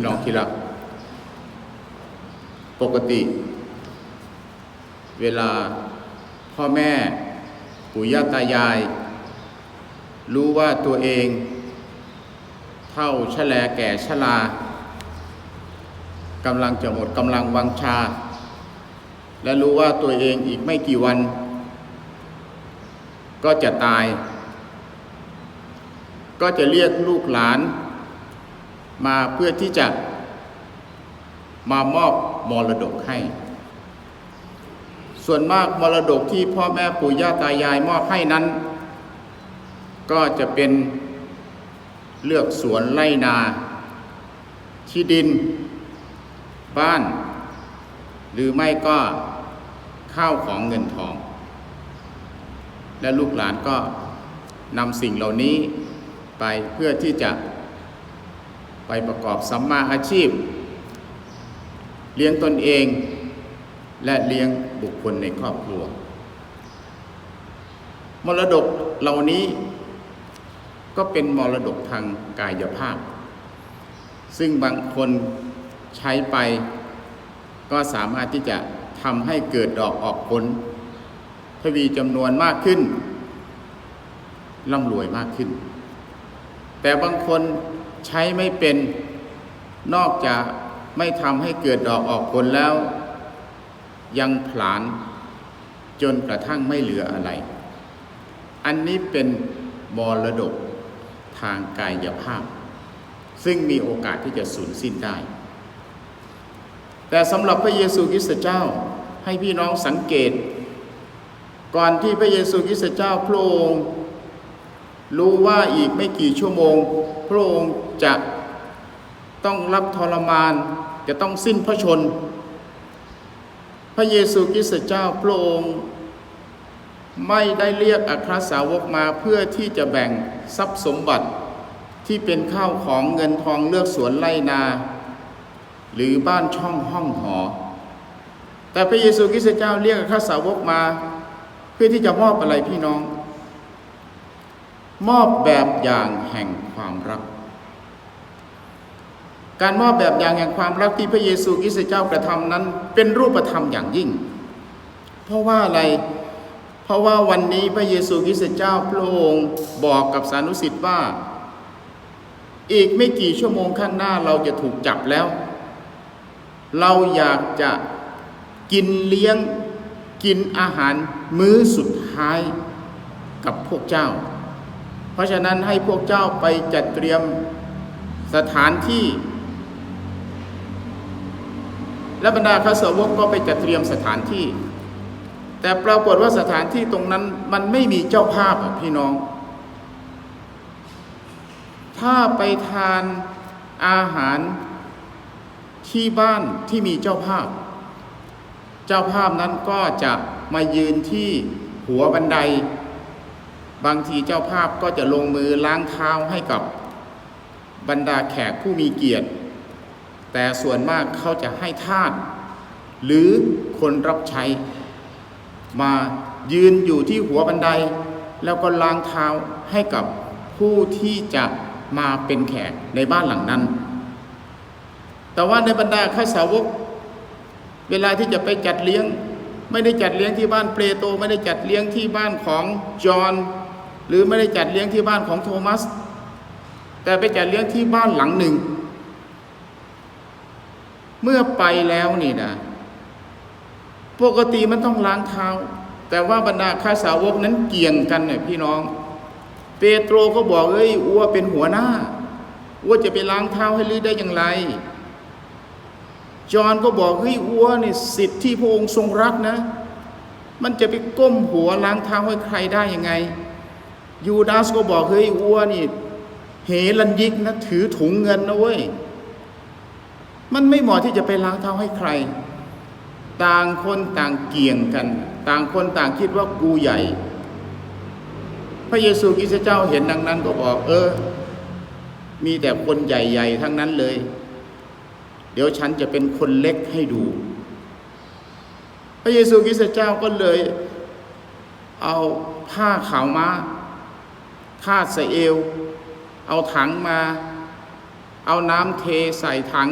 พี่น้องที่รัก ปกติ เวลาพ่อแม่ปู่ย่าตายาย รู้ว่าตัวเอง เท่าชะแลแก่ชรากำลังจะหมดกำลังวังชา และรู้ว่าตัวเองอีกไม่กี่วัน ก็จะตาย ก็จะเรียกลูกหลาน มาเพื่อที่จะมามอบมรดกให้ ส่วนมากมรดกที่พ่อแม่ปู่ย่าตายายมอบให้นั้น ก็จะเป็นเลือกสวนไร่นาที่ดิน บ้าน หรือไม่ก็ข้าวของเงินทอง และลูกหลานก็นำสิ่งเหล่านี้ไปเพื่อที่จะ ไปประกอบสัมมาอาชีพ เลี้ยงตนเองและเลี้ยงบุคคลในครอบครัว มรดกเหล่านี้ก็เป็นมรดกทางกายภาพ ซึ่งบางคนใช้ไปก็สามารถที่จะทำให้เกิดดอกออกผลทวีจำนวนมากขึ้นร่ำรวยมากขึ้น แต่บางคน ใช้ไม่เป็นนอกจากไม่ทำให้เกิดดอกออกผลแล้ว ยังผลาญจนกระทั่งไม่เหลืออะไร อันนี้เป็นมรดกทางกายภาพ ซึ่งมีโอกาสที่จะสูญสิ้นได้ แต่สำหรับพระเยซูคริสต์เจ้าให้พี่น้องสังเกต ก่อนที่พระเยซูคริสต์เจ้าพระองค์ รู้ว่าอีกไม่กี่ชั่วโมง พระองค์จะต้องรับทรมาน จะต้องสิ้นพระชน พระเยซูคริสต์เจ้าพระองค์ไม่ได้เรียกอัครสาวกมาเพื่อที่จะแบ่งทรัพย์สมบัติที่เป็นข้าวของเงินทองเลือกสวนไร่นา หรือบ้านช่องห้องหอ แต่พระเยซูคริสต์เจ้าเรียกอัครสาวกมา เพื่อที่จะมอบอะไรพี่น้อง มอบแบบอย่างแห่งความรัก การมอบแบบอย่างแห่งความรักที่พระเยซูคริสต์เจ้ากระทำนั้น เป็นรูปธรรมอย่างยิ่ง เพราะว่าอะไรเพราะว่าวันนี้พระเยซูคริสต์เจ้าพระองค์บอกกับสานุสิทธิ์ว่า อีกไม่กี่ชั่วโมงข้างหน้าเราจะถูกจับแล้ว เราอยากจะกินเลี้ยงกินอาหารมื้อสุดท้ายกับพวกเจ้า เพราะฉะนั้นให้พวกเจ้าไปจัดเตรียมสถานที่ และบรรดาข้าสาวกก็ไปจัดเตรียมสถานที่ แต่ปรากฏว่าสถานที่ตรงนั้นมันไม่มีเจ้าภาพพี่น้อง ถ้าไปทานอาหารที่บ้านที่มีเจ้าภาพ เจ้าภาพนั้นก็จะมายืนที่หัวบันได บางทีเจ้าภาพก็จะลงมือล้างเท้าให้กับบรรดาแขกผู้มีเกียรติ แต่ส่วนมากเขาจะให้ทาสหรือคนรับใช้ มายืนอยู่ที่หัวบันได แล้วก็ล้างเท้าให้กับผู้ที่จะมาเป็นแขกในบ้านหลังนั้น แต่ว่าในบรรดาข้าสาวก เวลาที่จะไปจัดเลี้ยง ไม่ได้จัดเลี้ยงที่บ้านเปโตรไม่ได้จัดเลี้ยงที่บ้านของจอห์น หรือไม่ได้จัดเลี้ยงที่บ้านของโทมัส แต่ไปจัดเลี้ยงที่บ้านหลังหนึ่ง เมื่อไปแล้วนี่นะปกติมันต้องล้างเท้า แต่ว่าบรรดาข้าสาวกนั้นเกี่ยงกันเนี่ยพี่น้อง เปโตรก็บอกเอ้ยอัวเป็นหัวหน้าอัวจะไปล้างเท้าให้ลือได้อย่างไร จอห์นก็บอกเฮ้ยอัวเนี่ยสิทธิ์ที่พระองค์ทรงรักนะ มันจะไปก้มหัวล้างเท้าให้ใครได้ยังไง ยูดาสก็บอกเฮ้ยอัวนี่เหลันยิกนะถือถุงเงินนะเว้ย มันไม่เหมาะที่จะไปล้างเท้าให้ใคร ต่างคนต่างเกี่ยงกัน ต่างคนต่างคิดว่ากูใหญ่ พระเยซูคริสต์เจ้าเห็นดังนั้นก็บอก เออ มีแต่คนใหญ่ๆทั้งนั้นเลย เดี๋ยวฉันจะเป็นคนเล็กให้ดู พระเยซูคริสต์เจ้าก็เลย เอาผ้าขาวม้า คาดใส่เอว เอาถังมา เอาน้ำเทใส่ถัง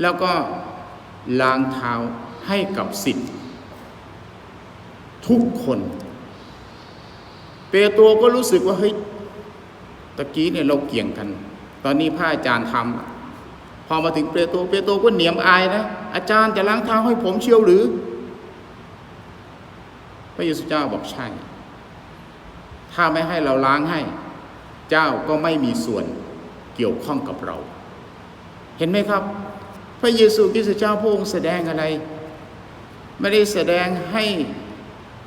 แล้วก็ล้างเท้าให้กับสิทธิ์ทุกคน เปโตรก็รู้สึกว่าเฮ้ยตะกี้เนี่ยเราเกี่ยงกัน ตอนนี้พระอาจารย์ทำพอมาถึงเปโตรเปโตรก็เหนียมอายนะอาจารย์จะล้างเท้าให้ผมเชียวหรือ พระเยซูเจ้าบอกใช่ ถ้าไม่ให้เราล้างให้ เจ้าก็ไม่มีส่วนเกี่ยวข้องกับเรา เห็นไหมครับ พระเยซูคริสต์เจ้าพระองค์แสดงอะไร ไม่ได้แสดงให้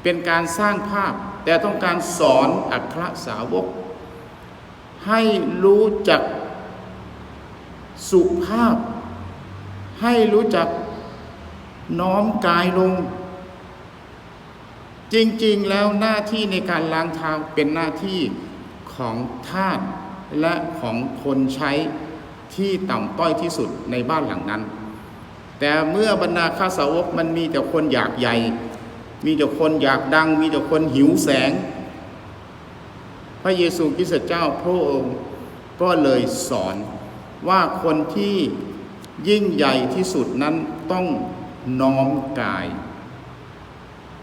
เป็นการสร้างภาพ แต่ต้องการสอนอัครสาวก ให้รู้จักสุภาพ ให้รู้จักน้อมกายลง จริงๆแล้วหน้าที่ในการล้างเท้าเป็นหน้าที่ของทาสและของคนใช้ที่ต่ำต้อยที่สุดในบ้านหลังนั้น แต่เมื่อบรรดาข้าสาวกมันมีแต่คนอยากใหญ่ มีแต่คนอยากดัง มีแต่คนหิวแสง พระเยซูคริสต์เจ้าพระองค์ก็เลยสอนว่าคนที่ยิ่งใหญ่ที่สุดนั้นต้องน้อมกาย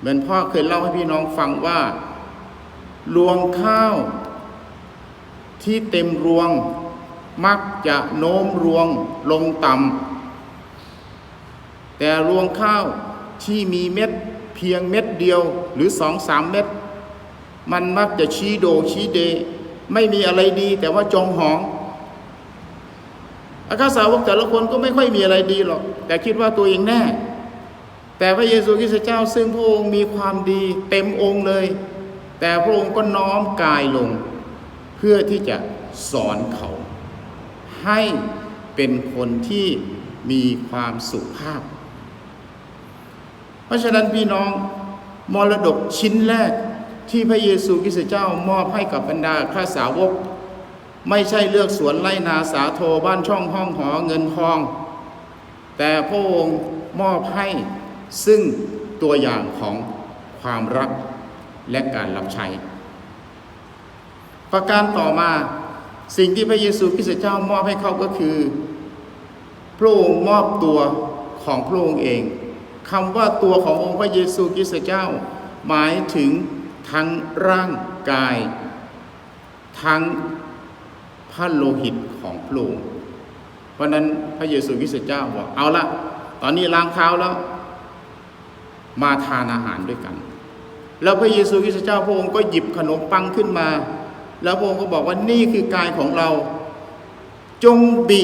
เหมือนพ่อเคยเล่าให้พี่น้องฟังว่า รวงข้าว ที่เต็มรวง มักจะโน้มรวงลงต่ำแต่รวงข้าวที่มีเม็ดเพียงเม็ดเดียวหรือสองสามเม็ดมันมักจะชี้โดชี้เด ไม่มีอะไรดีแต่ว่าจองหองอาคาสาวกแต่ละคนก็ไม่ค่อยมีอะไรดีหรอก แต่คิดว่าตัวเองแน่ แต่พระเยซูคริสต์เจ้าซึ่งพระองค์มีความดีเต็มองค์เลย แต่พระองค์ก็น้อมกายลง เพื่อที่จะสอนเขา ให้เป็นคนที่มีความสุภาพ เพราะฉะนั้นพี่น้องมรดกชิ้นแรกที่พระเยซูคริสต์เจ้ามอบให้กับบรรดาข้าสาวก ไม่ใช่เลือกสวนไล่นาสาโทบ้านช่องห้องหอเงินทอง แต่พระองค์มอบให้ ซึ่งตัวอย่างของความรักและการรับใช้ ประการต่อมาสิ่งที่พระเยซูคริสต์เจ้ามอบให้เขาก็คือ พระองค์มอบตัวของพระองค์เองคำว่าตัวขององค์พระเยซูคริสต์เจ้า หมายถึงทั้งร่างกาย ทั้งพระโลหิตของพระองค์เพราะนั้นพระเยซูคริสต์เจ้าบอกเอาละตอนนี้ล้างเท้าแล้ว มาทานอาหารด้วยกัน แล้วพระเยซูคริสต์เจ้าพระองค์ก็หยิบขนมปังขึ้นมา แล้วพระองค์ก็บอกว่านี่คือกายของเรา จงบิ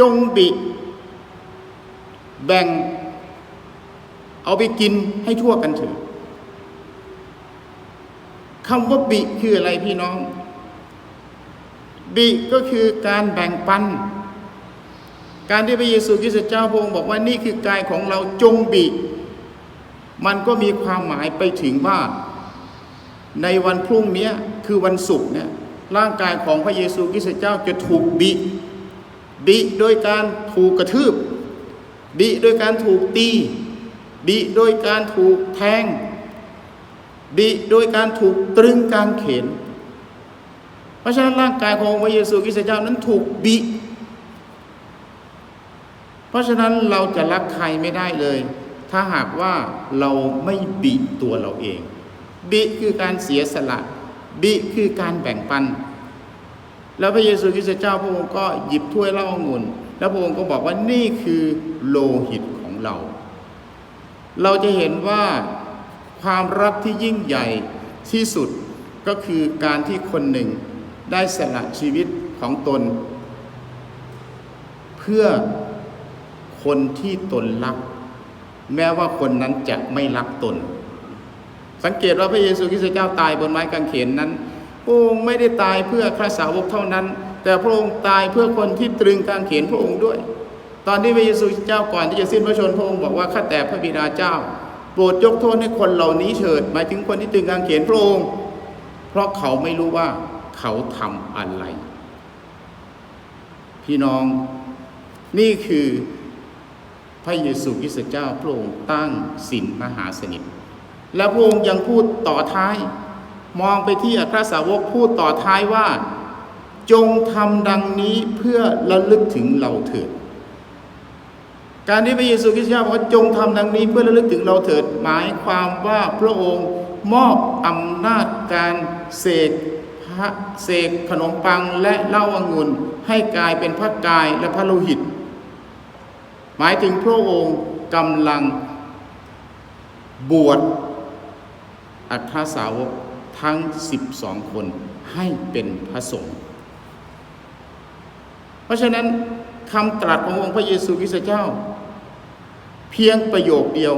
จงบิ แบ่ง เอาไปกินให้ทั่วกันเถอะคำว่าบิคืออะไรพี่น้อง บิก็คือการแบ่งปัน การที่พระเยซูคริสต์เจ้าพระองค์บอกว่านี่คือกายของเราจงบิมันก็มีความหมายไปถึงว่าในวันพรุ่งนี้คือวันศุกร์เนี่ยร่างกายของพระเยซูคริสต์เจ้าจะถูกบิบิโดยการถูกกระทืบบิโดยการถูกตีบิโดยการถูกแทงบิโดยการถูกตรึงกางเขน เพราะฉะนั้นร่างกายของพระเยซูคริสต์เจ้านั้นถูกบิเพ ราะฉะนั้นเราจะรักใครไม่ได้เลย ถ้าหากว่าเราไม่บิตัวเราเอง บิคือการเสียสละ บิคือการแบ่งปัน แล้วพระเยซูคริสต์เจ้าพระองค์ก็หยิบถ้วยเหล้าองุ่น แล้วพระองค์ก็บอกว่านี่คือโลหิตของเรา เราจะเห็นว่าความรักที่ยิ่งใหญ่ที่สุดก็คือการที่คนหนึ่งได้สละชีวิตของตน เพื่อ คนที่ตนรัก แม้ว่าคนนั้นจะไม่รักตน สังเกตว่าพระเยซูคริสต์เจ้าตายบนไม้กางเขนนั้นพระองค์ไม่ได้ตายเพื่อพระสาวกเท่านั้น แต่พระองค์ตายเพื่อคนที่ตรึงกางเขนพระองค์ด้วย ตอนที่พระเยซูเจ้าก่อนที่จะสิ้นพระชนม์พระองค์บอกว่าข้าแต่พระบิดาเจ้า โปรดยกโทษให้คนเหล่านี้เถิดหมายถึงคนที่ตรึงกางเขนพระองค์ เพราะเขาไม่รู้ว่าเขาทำอะไร พี่น้องนี่คือ พระเยซูคริสต์เจ้าพระองค์ตั้งศีลมหาสนิท และพระองค์ยังพูดต่อท้าย มองไปที่อัครสาวกพูดต่อท้ายว่า จงทำดังนี้เพื่อระลึกถึงเราเถิด การที่พระเยซูคริสต์เจ้าบอกว่าจงทำดังนี้เพื่อระลึกถึงเราเถิด หมายความว่าพระองค์มอบอำนาจการเสกพระเสกขนมปังและเหล้าองุ่นให้กลายเป็นพระกายและพระโลหิต หมายถึงพระองค์กำลังบวชอัครสาวกทั้ง 12 คนให้เป็นพระสงฆ์เพราะฉะนั้นคำตรัสขององค์พระเยซูคริสต์เจ้า เพียงประโยคเดียว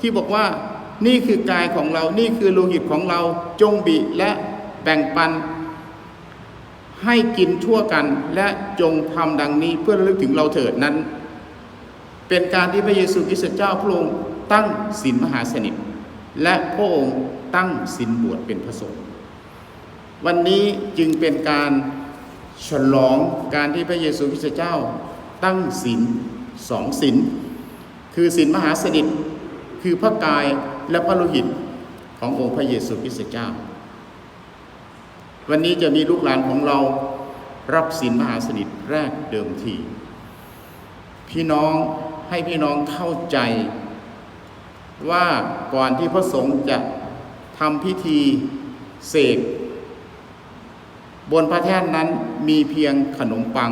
ที่บอกว่านี่คือกายของเรา นี่คือโลหิตของเราจงบิและแบ่งปัน ให้กินทั่วกันและจงทำดังนี้เพื่อระลึกถึงเราเถิดนั้น เป็นการที่พระเยซูคริสต์เจ้าพระองค์ตั้งศีลมหาสนิท และพระองค์ตั้งศีลบวชเป็นพระสงฆ์วันนี้จึงเป็นการฉลองการที่พระเยซูคริสต์เจ้า ตั้งศีลสองศีลคือศีลมหาสนิทคือพระกายและพระโลหิตขององค์พระเยซูคริสต์เจ้า วันนี้จะมีลูกหลานของเรารับศีลมหาสนิทแรกเดิมที พี่น้อง ให้พี่น้องเข้าใจ ว่าก่อนที่พระสงฆ์จะทำพิธีเสกบนพระแท่นนั้นมีเพียงขนมปัง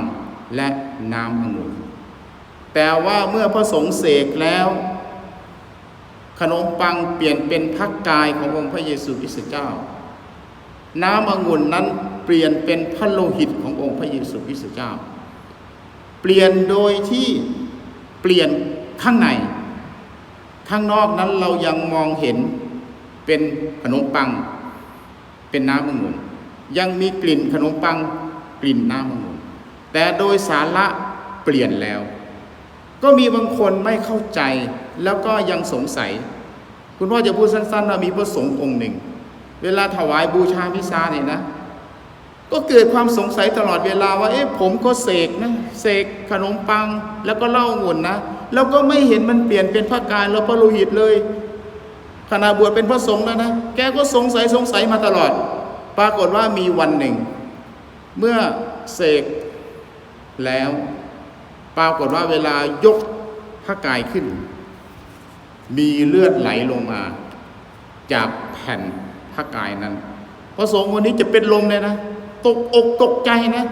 และน้ำองุ่นแต่ว่าเมื่อพระสงฆ์เสกแล้ว ขนมปังเปลี่ยนเป็นพระกายขององค์พระเยซูคริสต์เจ้า น้ำองุ่นนั้นเปลี่ยนเป็นพระโลหิตขององค์พระเยซูคริสต์เจ้า เปลี่ยนโดยที่ เปลี่ยนข้างใน ข้างนอกนั้นเรายังมองเห็นเป็นขนมปัง เป็นน้ำองุ่นยังมีกลิ่นขนมปังกลิ่นน้ำองุ่นแต่โดยสาระเปลี่ยนแล้ว ก็มีบางคนไม่เข้าใจแล้วก็ยังสงสัย คุณพ่อจะพูดสั้นๆว่ามีพระสงฆ์องค์หนึ่ง เวลาถวายบูชาพิซาเนี่ยนะ ก็เกิดความสงสัยตลอดเวลาว่า เอ๊ะผมก็เสกนะเสกขนมปังแล้วก็เล้าองุ่นนะ แล้วก็ไม่เห็นมันเปลี่ยนเป็นพระกายแล้วพระโลหิตเลย ขณะบวชเป็นพระสงฆ์แล้วนะ แกก็สงสัยสงสัยมาตลอด ปรากฏว่ามีวันหนึ่ง เมื่อเสกแล้ว ปรากฏว่าเวลายกพระกายขึ้น มีเลือดไหลลงมา จากแผ่นพระกายนั้น พระสงฆ์คนนี้จะเป็นลมเลยนะ ตกอกตกใจนะ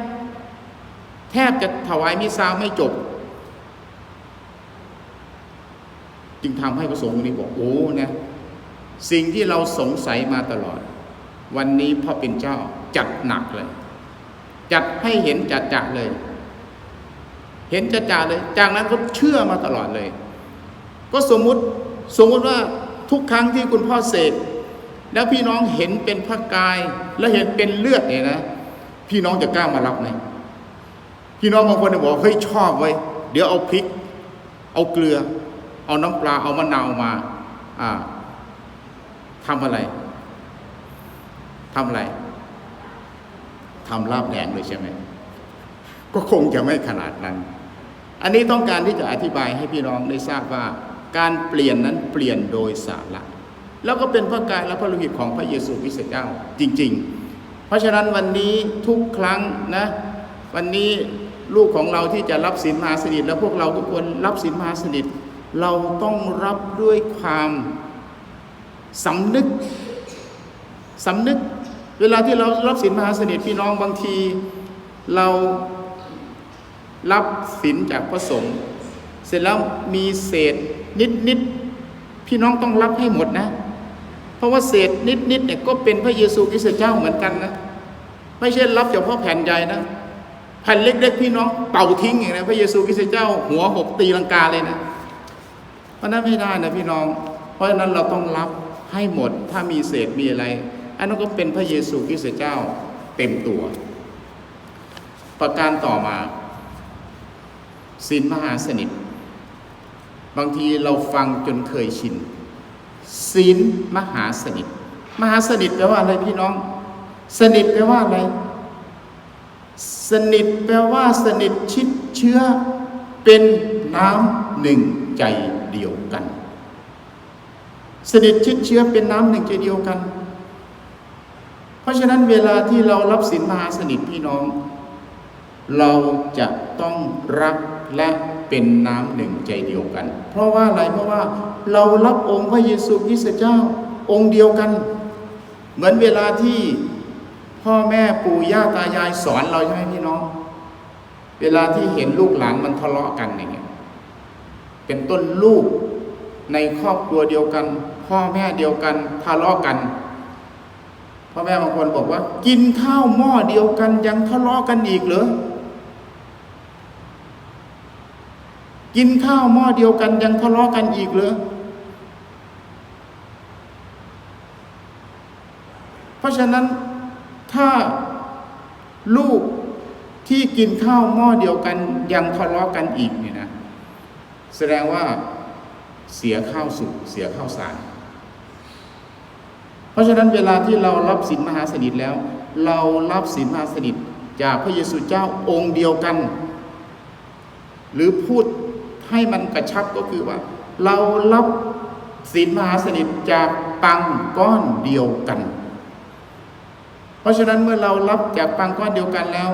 แทบจะถวายมิซาไม่จบ จึงทำให้พระสงฆ์นี้บอกโอ้นะสิ่งที่เราสงสัยมาตลอด วันนี้พ่อเป็นเจ้าจัดหนักเลย จัดให้เห็นจัดจัเลย เห็นจัดจ่าเลย จากนั้นก็เชื่อมาตลอดเลย ก็สมมุติสมมติว่าทุกครั้งที่คุณพ่อเสกแล้วพี่น้องเห็นเป็นพระกายและเห็นเป็นเลือดเนี่ยนะ พี่น้องจะกล้ามารับไหมพี่น้องบางคนจะบอกเฮ้ยชอบไว้เดี๋ยวเอาพริก เอาเกลือ เอาน้ำปลาเอามะนาวมา อ่าทำอะไรทำอะไรทำลาบแดงเลยใช่ไหมก็คงจะไม่ขนาดนั้น อันนี้ต้องการที่จะอธิบายให้พี่น้องได้ทราบว่า การเปลี่ยนนั้นเปลี่ยนโดยสาระแล้วก็เป็นพระกายและพระโลหิตของพระเยซูคริสต์เจ้า จริง ๆ เพราะฉะนั้นวันนี้ทุกครั้งนะวันนี้ลูกของเราที่จะรับศีลมหาสนิทและพวกเราทุกคนรับศีลมหาสนิทเราต้องรับด้วยความสำนึกสำนึก เวลาที่เรารับศีลมหาสนิทพี่น้องบางที เรารับศีลจากพระสงฆ์เสร็จแล้วมีเศษนิดนิดๆพี่น้องต้องรับให้หมดนะ เพราะว่าเศษนิดๆเนี่ยก็เป็นพระเยซูคริสต์เจ้าเหมือนกันนะ ไม่ใช่รับเฉพาะแผ่นใหญ่นะ แผ่นเล็กๆพี่น้องเป่าทิ้งอย่างนะพระเยซูคริสต์เจ้าหัวหกตีลังกาเลยนะเพราะนั้นไม่ได้นะพี่น้อง เพราะฉะนั้นเราต้องรับให้หมดถ้ามีเศษมีอะไร อันนั้นก็เป็นพระเยซูคริสต์เจ้าเต็มตัว ประการต่อมาศีลมหาสนิท บางทีเราฟังจนเคยชิน ศีลมหาสนิท มหาสนิทแปลว่าอะไรพี่น้อง สนิทแปลว่าอะไร สนิทแปลว่าสนิทชิดเชื้อเป็นน้ำหนึ่งใจเดียวกัน สนิทชิดเชื้อเป็นน้ำหนึ่งใจเดียวกัน เพราะฉะนั้นเวลาที่เรารับศีลมหาสนิทพี่น้อง เราจะต้องรักและ เป็นน้ำหนึ่งใจเดียวกัน เพราะว่าอะไรเพราะว่าเรารับองค์พระเยซูคริสต์เจ้าองค์เดียวกัน เหมือนเวลาที่พ่อแม่ปู่ย่าตายายสอนเราใช่ไหมพี่น้อง เวลาที่เห็นลูกหลานมันทะเลาะกันอย่างเงี้ยเป็นต้นลูกในครอบครัวเดียวกัน พ่อแม่เดียวกันทะเลาะกันพ่อแม่บางคนบอกว่า กินข้าวหม้อเดียวกันยังทะเลาะกันอีกเหรอ กินข้าวหม้อเดียวกันยังทะเลาะกันอีกเหรอเพราะฉะนั้นถ้าลูกที่กินข้าวหม้อเดียวกันยังทะเลาะกันอีกเนี่ยนะ แสดงว่าเสียข้าวสุกเสียข้าวสาร เพราะฉะนั้นเวลาที่เรารับศีลมหาสนิทแล้ว เรารับศีลมหาสนิทจากพระเยซูเจ้าองค์เดียวกัน หรือพูด ให้มันกระชับก็คือว่า เรารับศีลมหาสนิทจากปังก้อนเดียวกัน เพราะฉะนั้นเมื่อเรารับจากปังก้อนเดียวกันแล้ว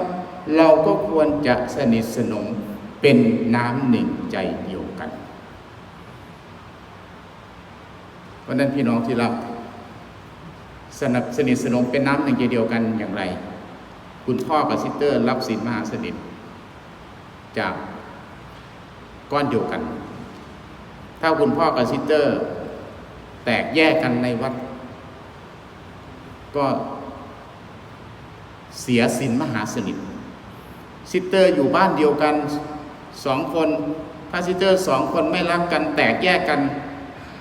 เราก็ควรจะสนิทสนมเป็นน้ำหนึ่งใจเดียวกัน เพราะนั้นพี่น้องที่รับสนับสนิทสนมเป็นน้ำหนึ่งใจเดียวกันอย่างไร คุณพ่อกับซิสเตอร์ รับศีลมหาสนิทจาก ก้อนเดียวกัน ถ้าคุณพ่อกับซิสเตอร์ แตกแยกกันในวัด ก็เสียศีลมหาสนิทซิสเตอร์อยู่บ้านเดียวกันสองคนถ้าซิสเตอร์สองคนไม่รักกัน แตกแยกกัน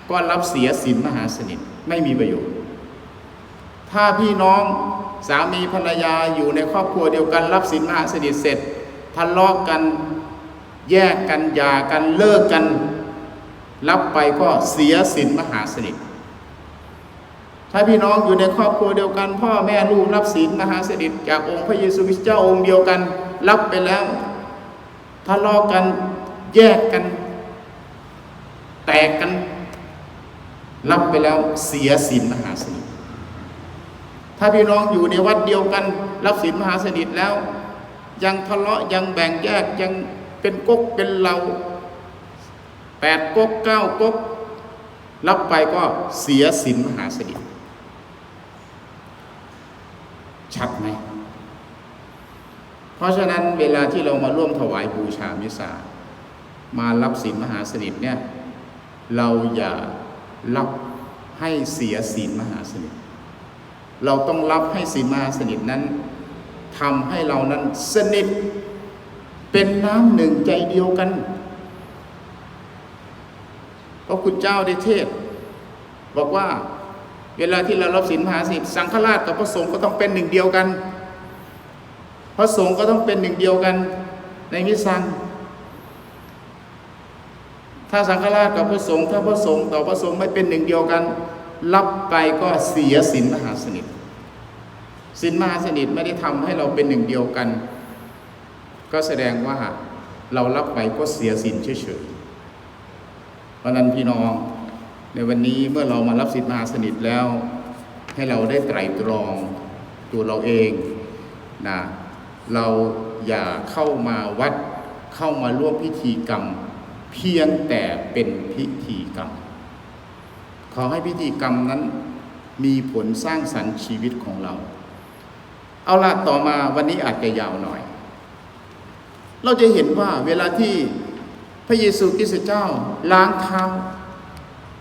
ก็รับเสียศีลมหาสนิทไม่มีประโยชน์ ถ้าพี่น้องสามีภรรยาอยู่ในครอบครัวเดียวกัน รับศีลมหาสนิทเสร็จทะเลาะกัน แยกกันหย่ากันเลิกกัน รับไปก็เสียศีลมหาสนิทถ้าพี่น้องอยู่ในครอบครัวเดียวกัน พ่อแม่ลูกรับศีลมหาสนิทจากองค์พระเยซูคริสต์เจ้าองค์เดียวกัน รับไปแล้วทะเลาะกันแยกกัน แตกกัน รับไปแล้วเสียศีลมหาสนิทถ้าพี่น้องอยู่ในวัดเดียวกัน รับศีลมหาสนิทแล้ว ยังทะเลาะยังแบ่งแยกยัง เป็นก๊กเป็นเราแปดก๊กเก้าก๊กรับไปก็เสียศีลมหาสนิทชัดไหม เพราะฉะนั้นเวลาที่เรามาร่วมถวายบูชามิสามารับศีลมหาสนิทเนี่ยเราอย่ารับให้เสียศีลมหาสนิท เราต้องรับให้ศีลมหาสนิทนั้นทำให้เรานั้นสนิท เป็นน้ำหนึ่งใจเดียวกันเพราะคุณเจ้าได้เทศ บอกว่า เวลาที่เรารับศีลมหาสนิทสังฆราชกับพระสงฆ์ก็ต้องเป็นหนึ่งเดียวกัน พระสงฆ์ก็ต้องเป็นหนึ่งเดียวกัน ในมิสังถ้าสังฆราชกับพระสงฆ์ถ้าพระสงฆ์ต่อพระสงฆ์ไม่เป็นหนึ่งเดียวกัน รับไปก็เสียศีลมหาสนิทศีลมหาสนิทไม่ได้ทำให้เราเป็นหนึ่งเดียวกัน ก็แสดงว่าเรารับไปก็เสียศีลเฉยๆเพราะนั้นพี่น้องในวันนี้เมื่อเรามารับศีลมาสนิทแล้ว ให้เราได้ไตรตรองตัวเราเองนะเราอย่าเข้ามาวัดเข้ามาร่วมพิธีกรรม เพียงแต่เป็นพิธีกรรม ขอให้พิธีกรรมนั้นมีผลสร้างสรรค์ชีวิตของเรา เอาละต่อมาวันนี้อาจจะยาวหน่อย เราจะเห็นว่าเวลาที่พระเยซูคริสต์เจ้าล้างเท้า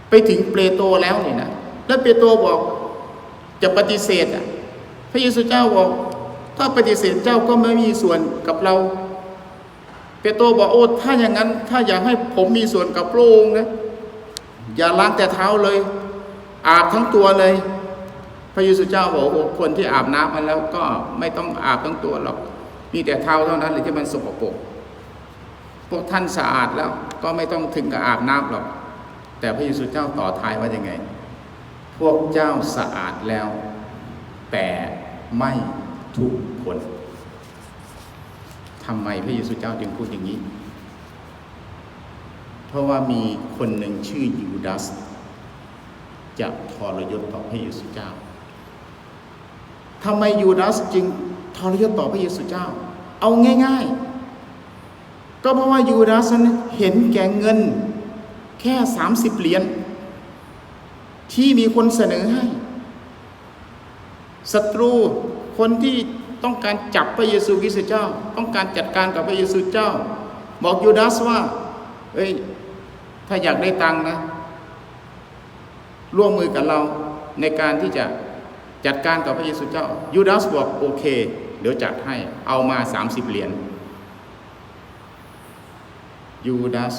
ไปถึงเปโตรแล้วเนี่ยนะแล้วเปโตรบอกจะปฏิเสธอะ พระเยซูเจ้าบอก ถ้าปฏิเสธเจ้าก็ไม่มีส่วนกับเรา เปโตรบอกโอ้ถ้าอย่างนั้น ถ้าอยากให้ผมมีส่วนกับพระองค์นะอย่าล้างแต่เท้าเลย อาบทั้งตัวเลย พระเยซูเจ้าบอกโอ้คนที่อาบน้ำมาแล้วก็ไม่ต้องอาบทั้งตัวหรอก มีแต่เท้าเท่านั้นเลยที่มันสกปรกพวกท่านสะอาดแล้วก็ไม่ต้องถึงกับอาบน้ำหรอก แต่พระเยซูเจ้าต่อท้ายว่ายังไง พวกเจ้าสะอาดแล้ว แต่ไม่ทุกคนทำไมพระเยซูเจ้าจึงพูดอย่างนี้ เพราะว่ามีคนหนึ่งชื่อยูดาสจะทรยศต่อพระเยซูเจ้าทำไมยูดาสจึง ทรยศต่อพระเยซูเจ้า เอาง่ายๆ ก็เพราะว่ายูดาสเห็นแก่เงินแค่ 30 เหรียญที่มีคนเสนอให้ศัตรูคนที่ต้องการจับพระเยซูคริสต์เจ้า ต้องการจัดการกับพระเยซูเจ้า บอกยูดาสว่าเอ้ยถ้าอยากได้ตังค์นะร่วมมือกับเราในการที่จะจัดการกับพระเยซูเจ้ายูดาสบอกโอเค เดี๋ยวจัดให้เอามา30เหรียญยูดาส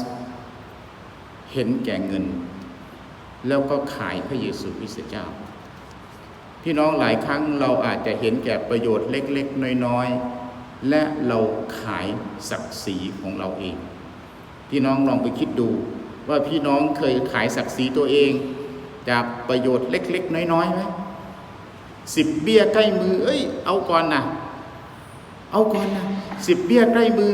เห็นแก่เงิน แล้วก็ขายพระเยซูคริสต์เจ้า พี่น้องหลายครั้งเราอาจจะเห็นแก่ประโยชน์เล็ก ๆ น้อย ๆ และเราขายศักดิ์ศรีของเราเอง พี่น้องลองไปคิดดูว่าพี่น้องเคยขายศักดิ์ศรีตัวเอง จากประโยชน์เล็ก ๆ น้อยๆไหมสิบเบี้ยใกล้มือ เอ้ย เอาก่อนนะ เอาก่อนนะสิบเบี้ยใกล้มือ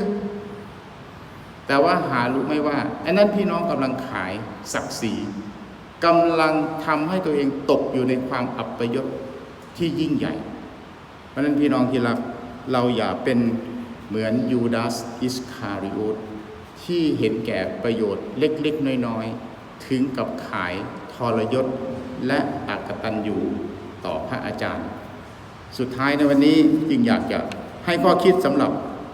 แต่ว่าหารู้ไหมว่าไอันนั้นพี่น้องกำลังขายศักดิ์ศรีกำลังทำให้ตัวเองตกอยู่ในความอัปยศที่ยิ่งใหญ่ เพราะนั้นพี่น้องที่รักเราอย่าเป็นเหมือนยูดาสอิสคาริโอตที่เห็นแก่ประโยชน์เล็กๆ น้อยๆ ถึงกับขายทรยศและอักตันอยู่ต่อพระอาจารย์ สุดท้ายในวันนี้จึงอยากจะ ให้ข้อคิดสำหรับ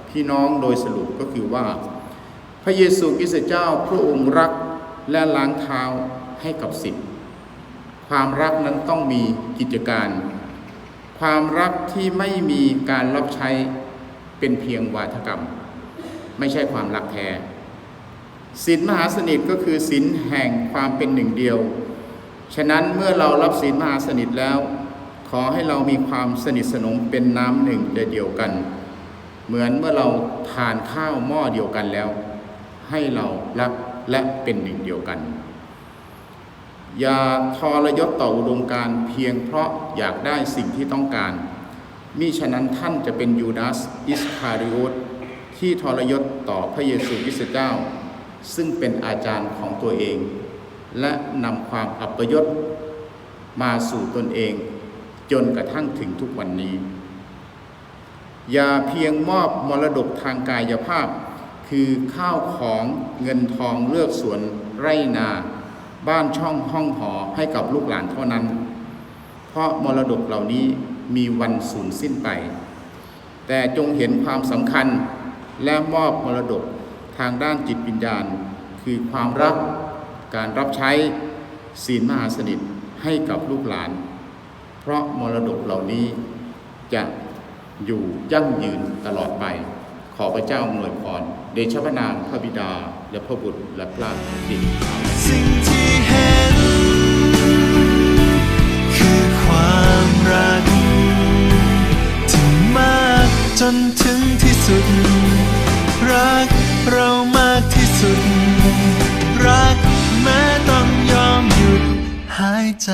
พี่น้องโดยสรุปก็คือว่า พระเยซูคริสต์เจ้าพระองค์รักและล้างเท้าให้กับสิทธิ์ความรักนั้นต้องมีกิจการ ความรักที่ไม่มีการรับใช้เป็นเพียงวาทกรรม ไม่ใช่ความรักแท้ศีลมหาสนิทก็คือศีลแห่งความเป็นหนึ่งเดียว ฉะนั้นเมื่อเรารับศีลมหาสนิทแล้ว ขอให้เรามีความสนิทสนมเป็นน้ำหนึ่งเดียวกัน เหมือนเมื่อเราทานข้าวหม้อเดียวกันแล้ว ให้เรารักและเป็นหนึ่งเดียวกัน อย่าทรยศต่ออุดมการเพียงเพราะอยากได้สิ่งที่ต้องการมิฉะนั้นท่านจะเป็นยูดาสอิสคาริโอตที่ทรยศต่อพระเยซูคริสต์เจ้า ซึ่งเป็นอาจารย์ของตัวเอง และนำความอัปยศมาสู่ตนเอง จนกระทั่งถึงทุกวันนี้ อย่าเพียงมอบมรดกทางกายภาพ คือข้าวของเงินทองเลือกสวนไร่นา บ้านช่องห้องหอให้กับลูกหลานเท่านั้น เพราะมรดกเหล่านี้มีวันสูญสิ้นไป แต่จงเห็นความสำคัญและมอบมรดกทางด้านจิตวิญญาณ คือความรัก การรับใช้ศีลมหาสนิทให้กับลูกหลาน เพราะมรดกเหล่านี้จะอยู่ยั่งยืนตลอดไป ขอพระเจ้าอวยพรเดชพระนามพระบิดา และพระบุตรและพระจิตสิ่งที่เห็นคือความรักที่มากจนถึงที่สุด รักเรามากที่สุด รักแม้ต้องยอมหยุดหายใจ